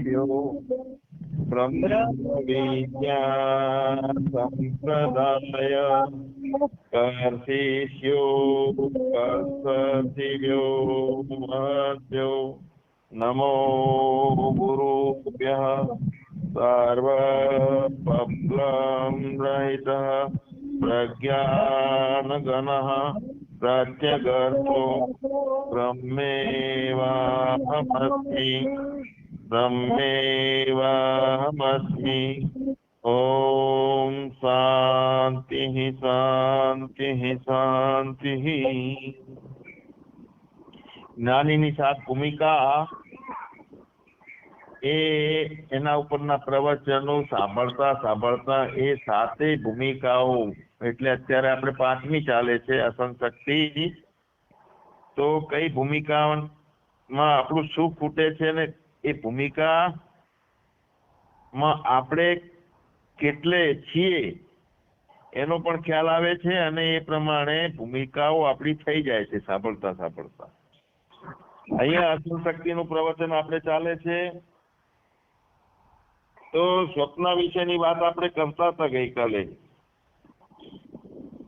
સર્વદેવ્યો બ્રહ્મ વિદ્યા સંપ્રદાય કર્ષિષ્યો કર્ષિવ્યો મહદ્યો નમો ગુરુભ્યઃ સર્વપપ્લમ રહિતઃ પ્રજ્ઞાનગણः પ્રત્યગર્તો બ્રહ્મેવાહમસ્મિ બ્રહ્મેવાહમસ્મિ ॐ शान्तिः શાંતિઃ શાંતિઃ જ્ઞાનીની સાત ભૂમિકા એ એના ઉપરના પ્રવચનો સાંભળતા સાંભળતા એ સાતેય ભૂમિકાઓ એટલે અત્યારે આપણે પાંચમી ચાલે છે અસંશક્તિ તો કઈ ભૂમિકામાં આપણું શું ખૂટે છે ને એ ભૂમિકા માં આપણે કેટલે છીએ એનો પણ ખ્યાલ આવે છે અને એ પ્રમાણે ભૂમિકાઓ આપણી થઈ જાય છે સાંભળતા સાંભળતા. અહીંયા અસુર શક્તિનું પ્રવચન આપણે ચાલે છે. તો સ્વપ્ન વિશેની વાત આપણે કરતા હતા ગઈકાલે.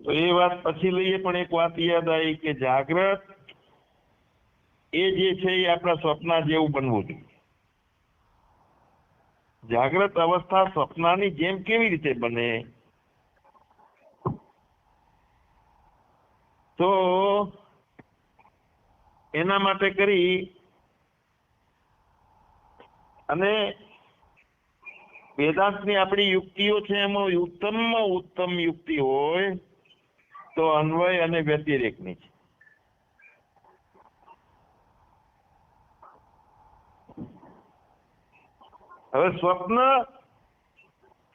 તો એ વાત પછી લઈએ પણ એક વાત યાદ આવી કે જાગ્રત એ જે છે એ આપણા સ્વપ્ન જેવું બનવું જોઈએ. જાગ્રત અવસ્થા સ્વપ્નાની જેમ કેવી રીતે બને? તો એના માટે કરી અને વેદાંતની આપણી યુક્તિઓ છે એમાં ઉત્તમમાં ઉત્તમ યુક્તિ હોય તો અન્વય અને વ્યતિરેકની છે. હવે સ્વપ્ન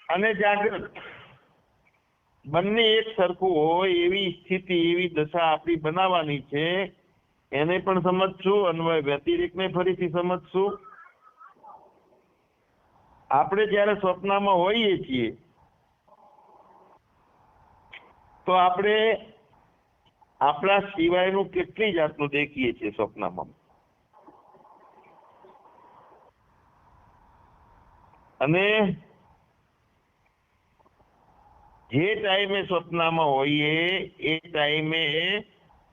અને જાગૃત બંને એક સરખું હોય એવી સ્થિતિ, એવી દશા આપણી બનાવવાની છે. એને પણ સમજશું, અન્વય વ્યતિરેકને ફરીથી સમજશું. આપણે જ્યારે સ્વપ્નમાં હોઈએ છીએ, તો આપણે આપણા સિવાયનું કેટલી જાતનું દેખીએ છીએ સ્વપ્નમાં? અને જે ટાઈમે સ્વપ્નમાં હોઈએ, એ ટાઈમે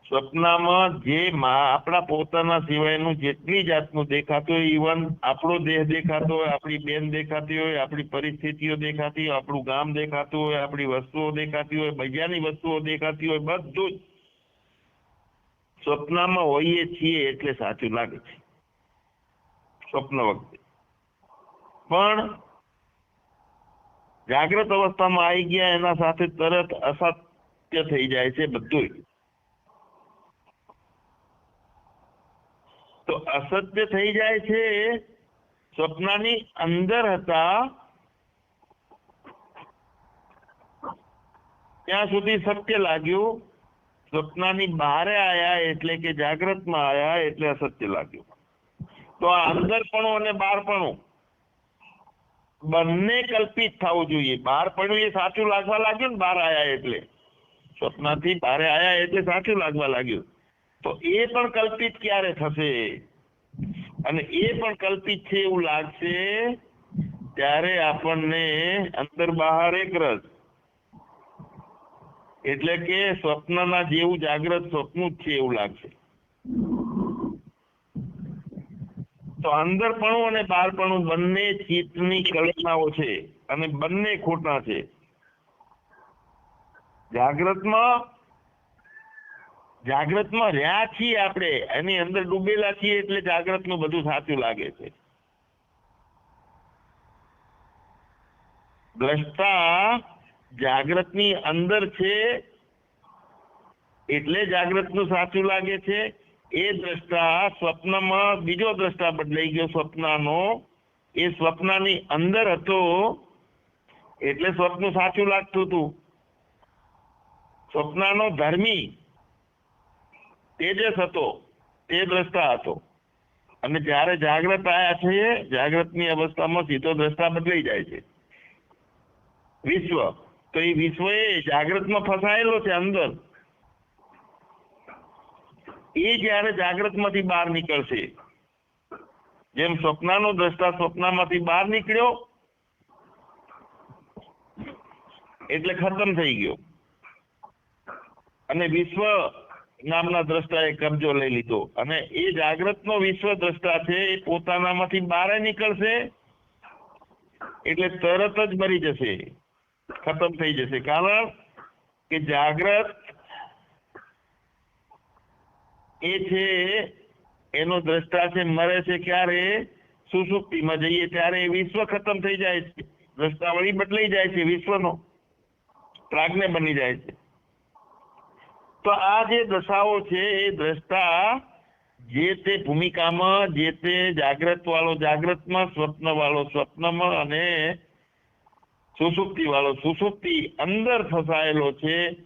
સ્વપ્નમાં જે આપણા પોતાના સિવાયનું જેટલી જાતનું દેખાતું હોય ઇવન આપણો દેહ દેખાતો હોય, આપણી બેન દેખાતી હોય, આપણી પરિસ્થિતિઓ દેખાતી હોય, આપણું ગામ દેખાતું હોય, આપણી વસ્તુઓ દેખાતી હોય બજારની વસ્તુઓ દેખાતી હોય, બધું જ સ્વપ્નમાં હોઈએ છીએ એટલે સાચું લાગે છે. સ્વપ્ન વખતે પણ જાગ્રત અવસ્થામાં આવી ગયા એના સાથે તરત અસત્ય થઈ જાય છે બધું તો અસત્ય થઈ જાય છે સ્વપ્નની અંદર હતા ત્યાં સુધી સત્ય લાગ્યું. સ્વપ્નની બહાર આયા એટલે કે જાગ્રતમાં આયા એટલે અસત્ય લાગ્યું. તો આ અંદરપણું અને બહારપણું બંને કલ્પિત થવું જોઈએ. બહાર પડ્યું એ સાચું લાગવા લાગ્યું ને બહાર આયા એટલે. સ્વપ્નથી બહાર આયા એટલે સાચું લાગવા લાગ્યું. તો એ પણ કલ્પિત ક્યારે થશે? અને એ પણ કલ્પિત છે એવું લાગશે ત્યારે આપણને અંદર બહાર એક રસ. એટલે કે સ્વપ્નના જેવું જાગ્રત સ્વપ્ન જ છે એવું લાગશે. તો અંદરપણું અને બહારપણું બંને ચિત્તની કલ્પનાઓ છે અને બંને ખોટા છે. જાગ્રતમાં જાગ્રતમાં રહ્યા છીએ આપણે, એની અંદર ડૂબેલા છીએ એટલે જાગ્રતનું બધું સાચું લાગે છે. દ્રષ્ટા જાગ્રતની અંદર છે એટલે જાગ્રતનું સાચું લાગે છે. એ દ્રષ્ટા સ્વપ્નમાં બીજો દ્રષ્ટા બદલાઈ ગયો સ્વપ્નનો. એ સ્વપ્નની અંદર હતો. એટલે સ્વપ્ન સાચું લાગતું હતું. સ્વપ્નનો ધર્મી તેજસ હતો, તે દ્રષ્ટા હતો. અને જ્યારે જાગ્રત આયા છે, જાગ્રતની અવસ્થામાં સીધો દ્રષ્ટા બદલાઈ જાય છે. વિશ્વ. તો એ વિશ્વ એ જાગ્રતમાં ફસાયેલો છે અંદર. એ જ્યારે જાગ્રતમાંથી બહાર નીકળશે, જેમ સ્વપ્નનો દ્રષ્ટા સ્વપ્નમાંથી બહાર નીકળ્યો, એટલે ખતમ થઈ ગયો. અને વિશ્વ નામના દ્રષ્ટાએ કબજો લઈ લીધો. અને એ જાગ્રતનો વિશ્વ દ્રષ્ટા છે, એ પોતાનામાંથી બહાર નીકળશે, એટલે તરત જ મરી જશે. ખતમ થઈ જશે. કારણ કે જાગ્રત એ છે, એનો દ્રષ્ટા છે મરે છે ક્યારે? સુસુપ્તિમાં જઈએ ત્યારે વિશ્વ ખતમ થઈ જાય છે. દ્રષ્ટાવળી બદલાઈ જાય છે વિશ્વનો. પ્રાજ્ઞ બની જાય છે. તો આ જે દશાઓ છે એ દ્રષ્ટા જે તે ભૂમિકામાં, જે તે જાગ્રત વાળો જાગ્રતમાં સ્વપ્ન વાળો સ્વપ્નમાં અને સુસુપ્તિ વાળો સુસુપ્તિ અંદર ફસાયેલો છે.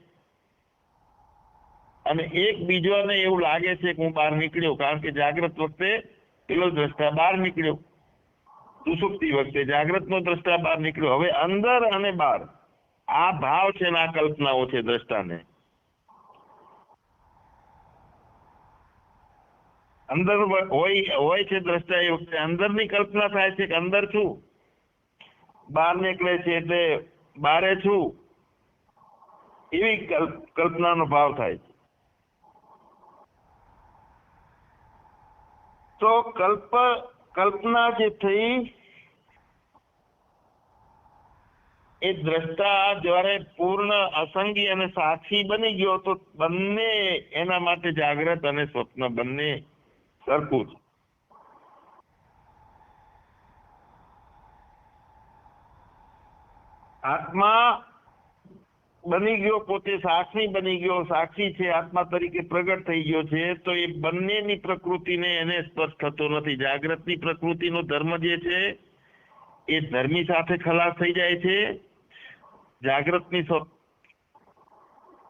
અને એક બીજાને એવું લાગે છે કે હું બહાર નીકળ્યો, કારણ કે જાગ્રત વખતે પેલો દ્રષ્ટા બહાર નીકળ્યો. સુસુપ્તિ વખતે જાગ્રતનો દ્રષ્ટા બહાર નીકળ્યો. હવે અંદર અને બહાર. આ ભાવ છે આ કલ્પનાઓ છે દ્રષ્ટાને. અંદર હોય હોય છે દ્રષ્ટા એ વખતે. અંદરની કલ્પના થાય છે કે અંદર છું. બહાર નીકળે છે એટલે બારે છું. એવી કલ્પ- કલ્પનાનો ભાવ થાય છે. તો કલ્પ, કલ્પના જે થઈ, એ દ્રષ્ટા જ્યારે પૂર્ણ અસંગી અને સાક્ષી બની ગયો તો બંને એના માટે જાગ્રત અને સ્વપ્ન બંને સરખું છે. આત્મા બની ગયો, પોતે સાક્ષી બની ગયો, સાક્ષી છે, આત્મા તરીકે પ્રગટ થઈ ગયો છે, તો એ બંનેની પ્રકૃતિને એને સ્પર્શ થતો નથી. જાગૃતની પ્રકૃતિનો ધર્મ જે છે, એ ધર્મી સાથે ખલાસ થઈ જાય છે. જાગૃતની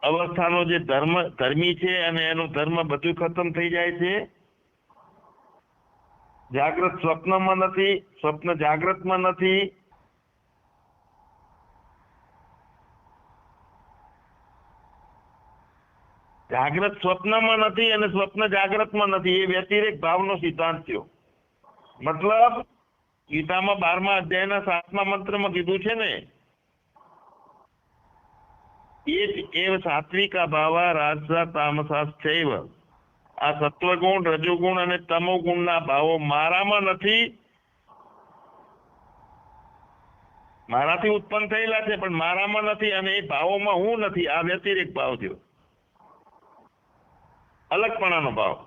અવસ્થાનો જે ધર્મ, ધર્મી છે અને એનો ધર્મ બધું ખતમ થઈ જાય છે. જાગૃત સ્વપ્નમાં નથી, સ્વપ્ન જાગૃતમાં નથી. જાગ્રત સ્વપ્નમાં નથી અને સ્વપ્ન જાગ્રતમાં નથી. એ વ્યતિરેક ભાવનો સિદ્ધાંત થયો. મતલબ, ગીતામાં બારમા અધ્યાયના સાતમા મંત્રમાં કીધું છે ને એ જ એવ સાત્વિકા ભાવા રાજસા શૈવ આ સત્વગુણ, રજોગુણ અને તમોગુણના ભાવો મારામાં નથી. મારાથી ઉત્પન્ન થયેલા છે, પણ મારામાં નથી અને એ ભાવોમાં હું નથી. આ વ્યતિરેક ભાવ થયો. અલગપણાનો ભાવ.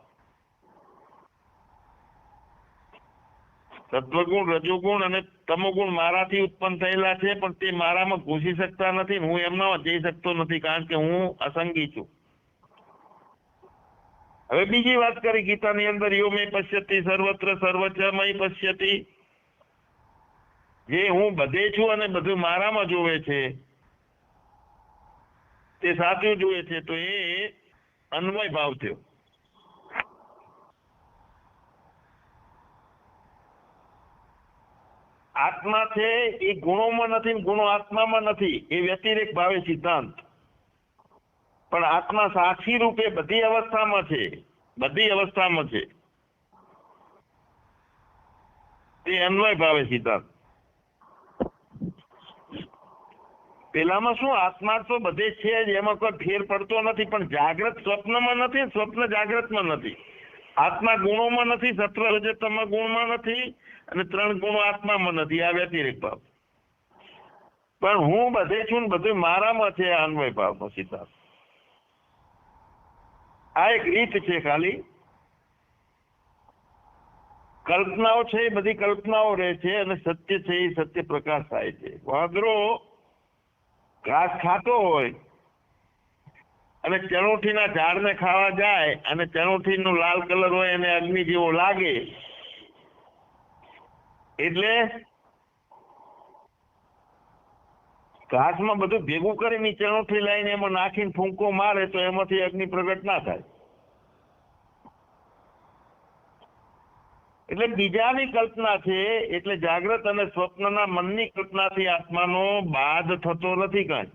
સત્વગુણ, રજોગુણ અને તમોગુણ મારાથી ઉત્પન્ન થયેલા છે, પણ તે મારામાં ઘૂસી શકતા નથી, હું એમનામાં જઈ શકતો નથી, કારણ કે હું અસંગી છું. હવે બીજી વાત કરી, ગીતાની અંદર, યો મેં પશ્યતી સર્વત્ર સર્વચમય પશ્યતી. જે હું બધે છું અને બધું મારામાં જોવે છે, તે સાચું જોવે છે, તો એ અન્વય ભાવ થયો. આત્મા છે એ ગુણોમાં નથી ગુણો આત્મામાં નથી. એ વ્યતિરેક ભાવે સિદ્ધાંત. પણ આત્મા સાક્ષી રૂપે બધી અવસ્થામાં છે. બધી અવસ્થામાં છે. તે અન્વય ભાવે સિદ્ધાંત. પેલામાં શું આત્મા તો બધે છે જ, એમાં કોઈ ફેર પડતો નથી, પણ જાગ્રત સ્વપ્નમાં નથી, સ્વપ્ન જાગ્રતમાં નથી. આત્મા ગુણોમાં નથી સત્ર રજતમાં ગુણમાં નથી, અને ત્રણ ગુણો આત્મામાં નથી, આ વ્યતિરેક ભાવ પણ હું બધે છું બધું મારામાં છે અન્વય ભાવનો સિદ્ધાંત. આ એક રીત છે ખાલી. કલ્પનાઓ છે, એ બધી કલ્પનાઓ રહે છે, અને સત્ય છે, એ સત્ય પ્રકાશ થાય છે. વાંદરો ઘાસ ખાતો હોય અને ચણોઠીના ઝાડને ખાવા જાય અને ચણોઠીનો લાલ કલર હોય એને અગ્નિ જેવો લાગે, એટલે ઘાસમાં બધું ભેગું કરીને ચણોઠી લઈને એમાં નાખીને ફૂંકો મારે તો એમાંથી અગ્નિ પ્રગટ ના થાય. એટલે બીજાની કલ્પના છે, એટલે જાગ્રત અને સ્વપ્નના મનની કલ્પનાથી આત્માનો બાદ થતો નથી કાંઈ.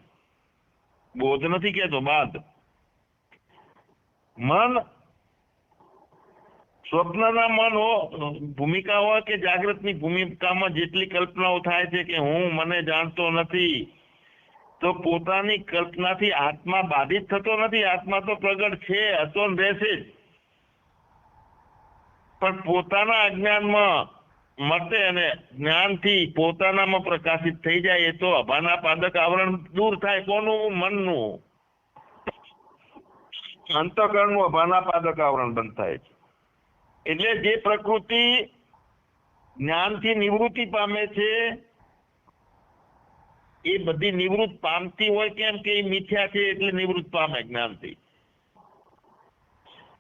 બોધ નથી કહેતો, બાદ. મન, સ્વપ્નના મન હો, ભૂમિકા હોય કે જાગ્રતની ભૂમિકામાં જેટલી કલ્પનાઓ થાય છે કે હું, મને જાણતો નથી, તો પોતાની કલ્પનાથી આત્મા બાધિત થતો નથી. આત્મા તો પ્રગટ છે હતો ને રહેશે જ. પણ પોતાના અજ્ઞાનમાં મતે અને જ્ઞાનથી પોતાનામાં પ્રકાશિત થઈ જાય એ તો અભાના પાદક આવરણ દૂર થાય કોનું? મનનું. અંતકરણનું અભાના પાદક આવરણ બંધ થાય છે. એટલે જે પ્રકૃતિ જ્ઞાનથી નિવૃત્તિ પામે છે, એ બધી નિવૃત્ત પામતી હોય કેમ કે એ મિથ્યા છે એટલે નિવૃત્ત પામે જ્ઞાનથી.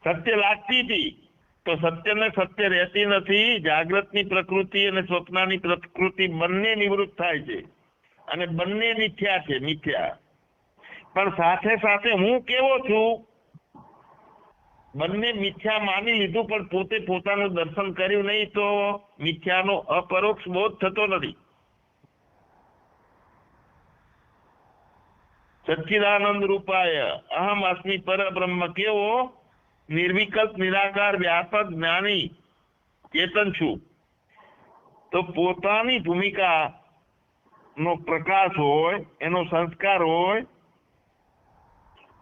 સત્ય લાગતી હતી. તો સત્યને સત્ય રહેતી નથી, જાગ્રતની પ્રકૃતિ અને સ્વપ્નની પ્રકૃતિ બંને નિવૃત્ત થાય છે. અને બંને મિથ્યા છે, મિથ્યા. પણ સાથે સાથે હું કેવો છું? બંને મિથ્યા માની લીધું, પણ પોતે પોતાનું દર્શન કર્યું નહીં તો મિથ્યાનો અપરોક્ષ બોધ થતો નથી. સચ્ચિદાનંદ રૂપાય, અહમ અસ્મિ પરબ્રહ્મ કેવો? નિર્વિકલ્પ, નિરાકાર, વ્યાપક જ્ઞાની ચેતન છું. તો પોતાની ભૂમિકા નો પ્રકાશ હોય, એનો સંસ્કાર હોય,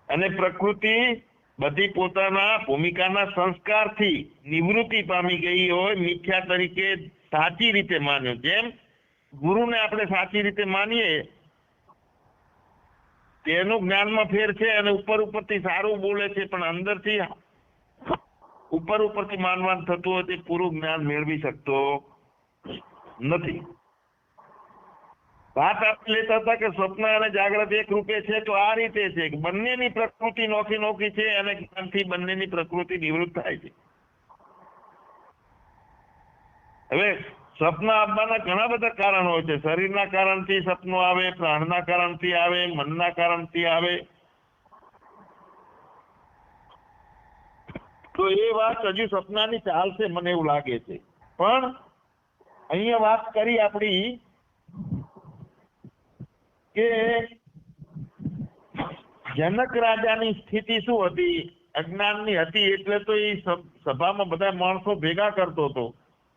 અને પ્રકૃતિ બધી પોતાના ભૂમિકાના સંસ્કારથી નિવૃત્તિ પામી ગઈ હોય, મિથ્યા તરીકે સાચી રીતે માન્યો. જેમ ગુરુને આપણે સાચી રીતે માનીએ, તેનું જ્ઞાનમાં ફેર છે અને ઉપર ઉપરથી સારું બોલે છે, પણ અંદરથી ઉપર ઉપરથી માનવાન થતું હોય તે પૂરું જ્ઞાન મેળવી શકતો નથી. વાત આપી લેતા હતા કે સ્વપ્ન અને જાગ્રત એક રૂપે છે તો આ રીતે છે કે બંનેની પ્રકૃતિ નોખી નોખી છે અને જ્ઞાનથી બંનેની પ્રકૃતિ નિવૃત્ત થાય છે. હવે સ્વપ્ન આવવાના ઘણા બધા કારણો હોય છે. શરીરના કારણથી સપનું આવે, પ્રાણના કારણથી આવે, મનના કારણથી આવે. તો એ વાત હજુ સપનાની ચાલશે મને એવું લાગે છે. પણ અહીંયા વાત કરી આપણી કે જનક રાજાની સ્થિતિ શું હતી? અજ્ઞાનની હતી એટલે તો એ સભામાં બધા માણસો ભેગા કરતો હતો.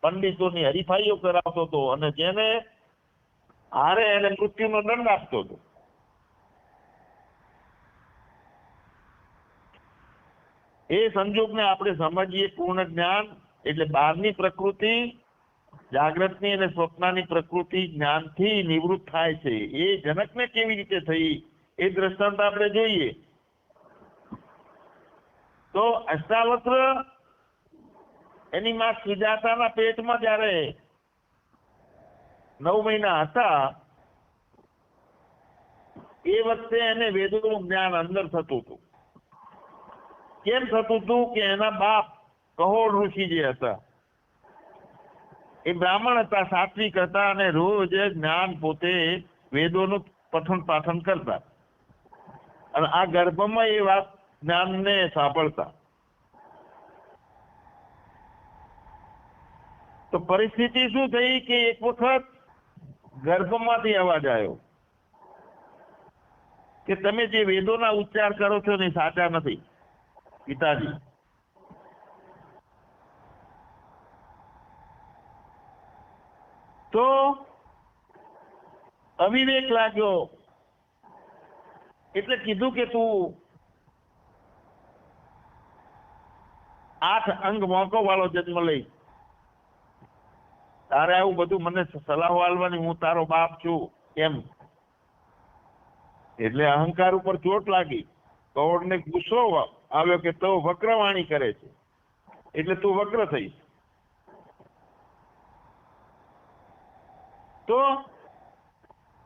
પંડિતોની હરીફાઈઓ કરાવતો હતો અને જેને હારે એને મૃત્યુનો દંડ આપતો હતો. એ સંજોગને આપણે સમજીએ પૂર્ણ જ્ઞાન એટલે બહારની પ્રકૃતિ જાગ્રતની અને સ્વપ્નની પ્રકૃતિ જ્ઞાનથી નિવૃત્ત થાય છે. એ જનકને કેવી રીતે થઈ એ દ્રષ્ટાંત આપણે જોઈએ. તો અષ્ટાવક્ર એની માં સુજાતાના પેટમાં જ્યારે નવ મહિના હતા, એ વખતે એને વેદોનું જ્ઞાન અંદર થતું હતું. કેમ થતું હતું કે એના બાપ કહોડ ઋષિ જે હતા? એ બ્રાહ્મણ હતા, સાત્વિક હતા અને રોજ જ્ઞાન પોતે વેદોનું પઠન પાઠન કરતા. અને આ ગર્ભમાં એ વાત જ્ઞાનને સાંભળતા. તો પરિસ્થિતિ શું થઈ કે એક વખત ગર્ભમાંથી અવાજ આવ્યો કે તમે જે વેદોના ઉચ્ચાર કરો છો ને સાચા નથી. પિતાજી તો અવિવેક લાગ્યો. એટલે કીધું કે તું આઠ અંગ મોકો વાળો જન્મ લઈ. તારે આવું બધું મને સલાહ આલવાની હું તારો બાપ છું, એમ. એટલે અહંકાર ઉપર ચોટ લાગી. કૌરને ગુસ્સો આવ્યો કે તો વક્રવાણી કરે છે. એટલે તું વક્ર થઈશ. તો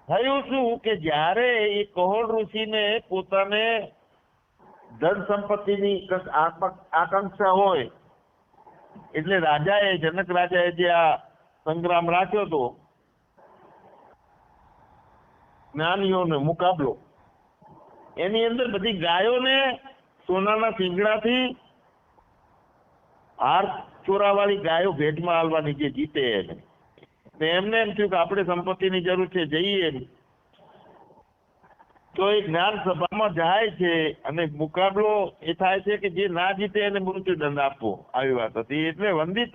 થયું શું કે જ્યારે એ કહોળ ઋષિને પોતાને ધન સંપત્તિની આકાંક્ષા હોય, એટલે રાજાએ, જનક રાજાએ જે આ સંગ્રામ રાખ્યો હતો, જ્ઞાનીઓનો મુકાબલો, એની અંદર બધી ગાયોને સોનાના શીંગડાથી હાર ચોરાવાળી ગાયો ભેટમાં આલવાની જે જીતે એને. એમને એમ થયું કે આપણે સંપત્તિની જરૂર છે, જઈએ તો એ જ્ઞાન સભામાં જાય છે અને મુકાબલો એ થાય છે કે જે ના જીતે એને મૃત્યુદંડ આપવો. આવી વાત હતી. એટલે વંદિત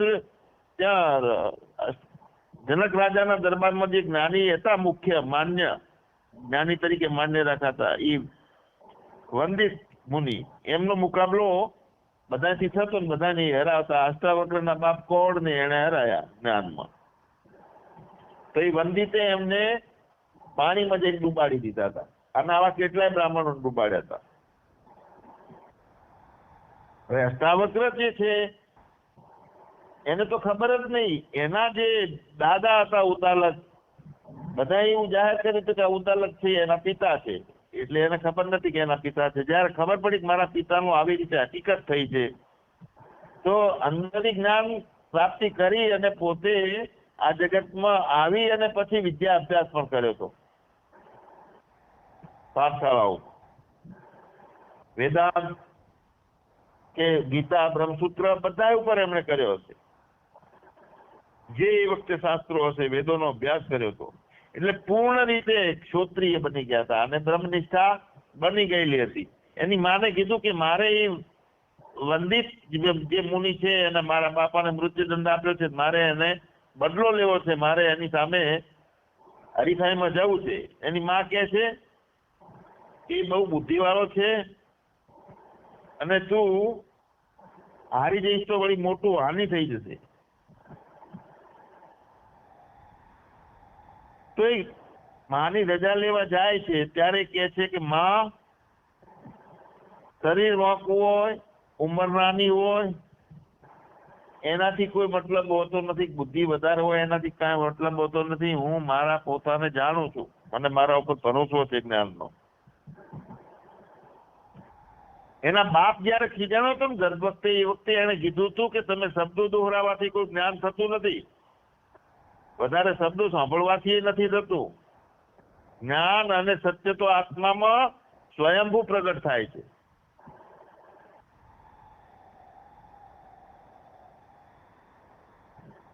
ત્યાં જનક રાજાના દરબારમાં જે જ્ઞાની હતા, મુખ્ય માન્ય, જ્ઞાની તરીકે માન્ય રાખાતા એ વંદિત મુનિ. એમનો મુકાબલો બધાથી થતો ને બધાને હરાવતા. અષ્ટાવક્રના બાપ કોડ ને એને હરાયા જ્ઞાનમાં. તો એ વંદિતે એમને પાણીમાં જઈને ડૂબાડી દીધા હતા. અને આવા કેટલાય બ્રાહ્મણો ડૂબાડ્યા હતા. હવે અષ્ટાવક્ર જે છે, એને તો ખબર જ નહીં. એના જે દાદા હતા ઉતાલક બધા એવું જાહેર કર્યું હતું કે ઉતાલક છે, એના પિતા છે. એટલે એને ખબર નથી કે એના પિતા છે. જ્યારે ખબર પડી કે મારા પિતાનું આવી રીતે હકીકત થઈ છે, તો અંદરી જ્ઞાન પ્રાપ્તિ કરી અને પોતે આ જગતમાં આવી અને પછી વિદ્યા અભ્યાસ પણ કર્યો હતો. પાઠશાળાઓ. વેદાંત કે ગીતા, બ્રહ્મસૂત્ર બધા ઉપર એમણે કર્યો હશે. જે એ વખતે શાસ્ત્રો હશે, વેદોનો અભ્યાસ કર્યો હતો. એટલે પૂર્ણ રીતે ક્ષોત્રિય બની ગયા હતા અને બ્રહ્મનિષ્ઠા બની ગયેલી હતી. એની માને કીધું કે મારે એ વંદિત જે- મુનિ છે અને મારા બાપાને મૃત્યુદંડ આપ્યો છે, મારે એને બદલો લેવો છે, મારે એની સામે હરીફાઈમાં જવું છે. એની માં કહે છે એ બહુ બુદ્ધિવાળો છે અને તું હારી જઈશ તો વળી મોટું હાનિ થઈ જશે. તો એ માની રજા લેવા જાય છે, ત્યારે કહે છે કે માં, શરીર વાંકું હોય, ઉંમર નાની હોય, એનાથી કોઈ મતલબ હોતો નથી, બુદ્ધિ વધારે હોય, એનાથી કાંઈ મતલબ હોતો નથી. હું મારા પોતાને જાણું છું. અને મારા ઉપર ભરોસો છે જ્ઞાનનો. એના બાપ જયારે ખીજાણો હતો ને ગર્ભ વખતે એ વખતે એને કીધું હતું કે તમે શબ્દો દોહરાવાથી કોઈ જ્ઞાન થતું નથી. વધારે શબ્દો સાંભળવાથી નથી થતું. જ્ઞાન અને સત્ય તો આત્મામાં સ્વયંભૂ પ્રગટ થાય છે.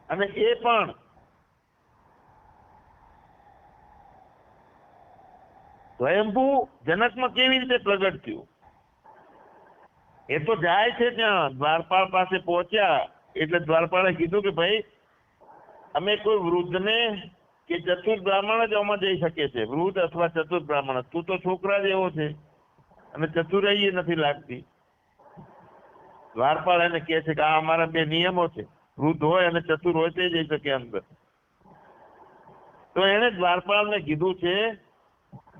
અને એ પણ સ્વયંભૂ જનકમાં કેવી રીતે પ્રગટ થયું? એ તો જાય છે ત્યાં દ્વારપાળ પાસે પહોંચ્યા. એટલે દ્વારપાળે કીધું કે ભાઈ અમે કોઈ વૃદ્ધને કે ચતુર બ્રાહ્મણ જ આમાં જઈ શકે છે. વૃદ્ધ અથવા ચતુર બ્રાહ્મણ. તું તો છોકરા જેવો છે. અને ચતુરાઈ નથી લાગતી. દ્વારપાળ એને કહે છે કે આ અમારા બે નિયમો છે. વૃદ્ધ હોય અને ચતુર હોય તે જઈ શકે અંદર. તો એને દ્વારપાળને કીધું છે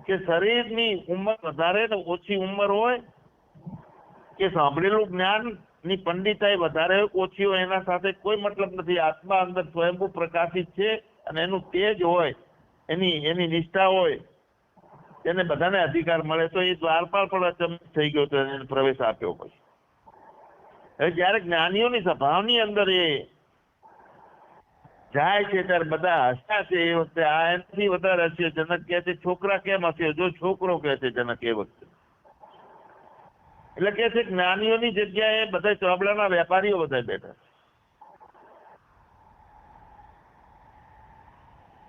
કે શરીરની ઉંમર વધારે ને ઓછી ઉંમર હોય કે સાંભળેલું જ્ઞાન ની પંડિતાઈ વધારે ઓછી હોય એના સાથે કોઈ મતલબ નથી. આત્મા અંદર સ્વયંભૂ પ્રકાશિત છે અને એનું તેજ હોય, એની એની નિષ્ઠા હોય એને બધાને અધિકાર મળે. તો એ દ્વારપાલ પણ અચંબિત થઈ ગયો તો એને પ્રવેશ આપ્યો પછી. હવે જયારે જ્ઞાનીઓની સભાની અંદર એ જાય છે, ત્યારે બધા હસ્યા છે એ વખતે. આ એનાથી વધારે હસ્યો જનક કહે છે, છોકરા કેમ હસ્યો? જો છોકરો કહે છે, જનક એ વખતે. એટલે કે છે જ્ઞાનીઓની જગ્યાએ બધા ચોબડાના વેપારીઓ બધા બેઠા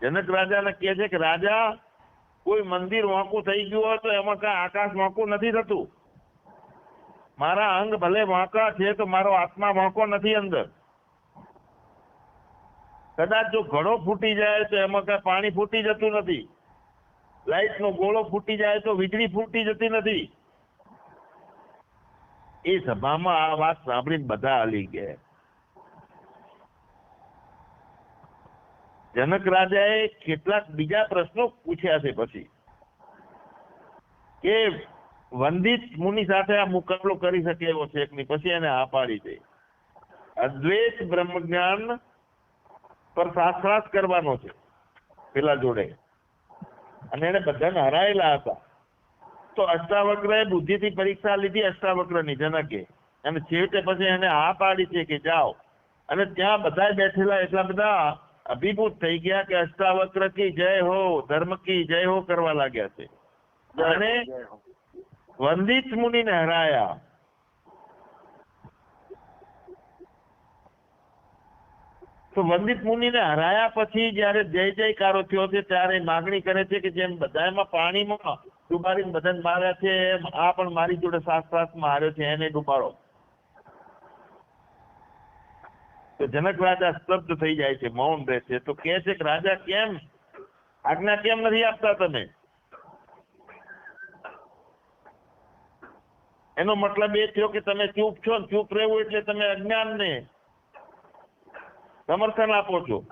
જનક જનક રાજાને કહે છે કે, રાજા, કોઈ મંદિર વાંકું થઈ ગયું હોય તો એમાં કાંઈ આકાશ વાંકું નથી થતું. મારા અંગ ભલે વાંકા છે તો મારો આત્મા વાંકો નથી અંદર. કદાચ જો ઘડો ફૂટી જાય તો એમાં કાંઈ પાણી ફૂટી જતું નથી. લાઈટ નો ગોળો ફૂટી જાય તો વીજળી ફૂટી જતી નથી. એ સભામાં આ વાત સાંભળીને બધા હલી ગયા. જનક રાજાએ કેટલાક બીજા પ્રશ્નો પૂછ્યા છે પછી. કે વંદિત મુનિ સાથે આ મુકાબલો કરી શકે એવો છે નહીં? પછી એને આ પાડી દે. અદ્વૈત બ્રહ્મ જ્ઞાન પર શાસ્ત્રાર્થ કરવાનો છે, પેલા જોડે. અને એને બધાને હરાયેલા હતા. તો અષ્ટાવક્રએ બુદ્ધિથી પરીક્ષા લીધી અષ્ટાવક્રની જનકે. અને છેવટે પછી એને હા પાડી છે કે જાઓ. અને ત્યાં બધા બેઠેલા એટલા બધા અભિભૂત થઈ ગયા કે અષ્ટાવક્ર કી જય હો, ધર્મ કી જય હો કરવા લાગ્યા છે. અને વંદિત મુનિને હરાયા તો વંદિત મુનિને હરાયા પછી જયારે જય જયકારો થયો છે ત્યારે માગણી કરે છે કે જેમ બધામાં પાણીમાં ડુબાડીને બધાને માર્યા છે, આ પણ મારી જોડે સાતમાં હાર્યો છે, એને ડુબાડો. તો જનક રાજા સ્તબ્ધ થઈ જાય છે, મૌન રહે છે. તો કે છે કે, રાજા, કેમ? આજ્ઞા કેમ નથી આપતા તમે? એનો મતલબ એ થયો કે તમે ચૂપ છો ને ચૂપ રહેવું એટલે તમે અજ્ઞાનને સમર્થન આપો છો.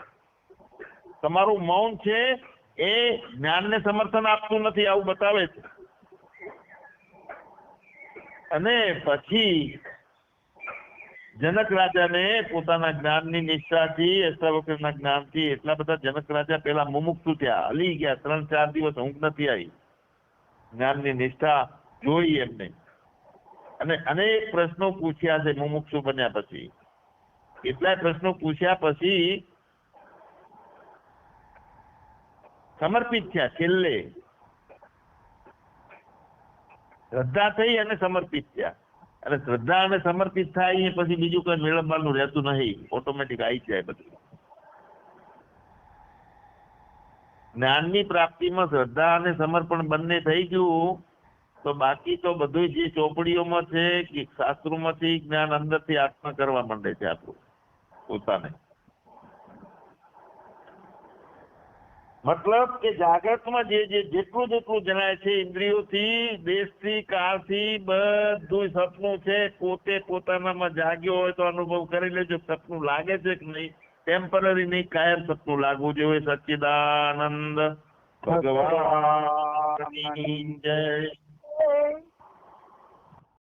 તમારું મૌન છે એ જ્ઞાનને સમર્થન આપતું નથી, આવું બતાવે છે. અને પછી જનક રાજાને પોતાના જ્ઞાનની નિષ્ઠાથી, અષ્ટાવક્રના જ્ઞાનથી એટલા બધા જનક રાજા પેલા મુમુક્ષુ થયા, હલી ગયા, ત્રણ, ચાર દિવસ ઊંઘ નથી આવી. જ્ઞાનની નિષ્ઠા જોઈ એમને. અને અનેક પ્રશ્નો પૂછ્યા છે મુમુક્ષુ બન્યા પછી. કેટલાય પ્રશ્નો પૂછ્યા પછી સમર્પિત થયા છેલ્લે. શ્રદ્ધા થઈ અને સમર્પિત થયા. અને શ્રદ્ધા અને સમર્પિત થાય એ પછી બીજું કઈ મેળવવાનું રહેતું નહીં. ઓટોમેટિક આવી જાય બધું. જ્ઞાનની પ્રાપ્તિમાં શ્રદ્ધા અને સમર્પણ બંને થઈ ગયું, તો બાકી તો બધું જે ચોપડીઓમાં છે, કે શાસ્ત્રોમાંથી જ્ઞાન અંદરથી આત્મા કરવા માંડે છે આપણું પોતાને. મતલબ કે જાગ્રતમાં જે જે જેટલું જેટલું જણાય છે, ઇન્દ્રિયોથી, દેશથી, કાળથી બધું સપનું છે. પોતે પોતાનામાં જાગ્યો હોય તો અનુભવ કરી લેજો સપનું લાગે છે કે નહીં. ટેમ્પરરી નહીં, કાયમ સપનું લાગવું જોઈએ. સચ્ચિદાનંદ ભગવાન જય.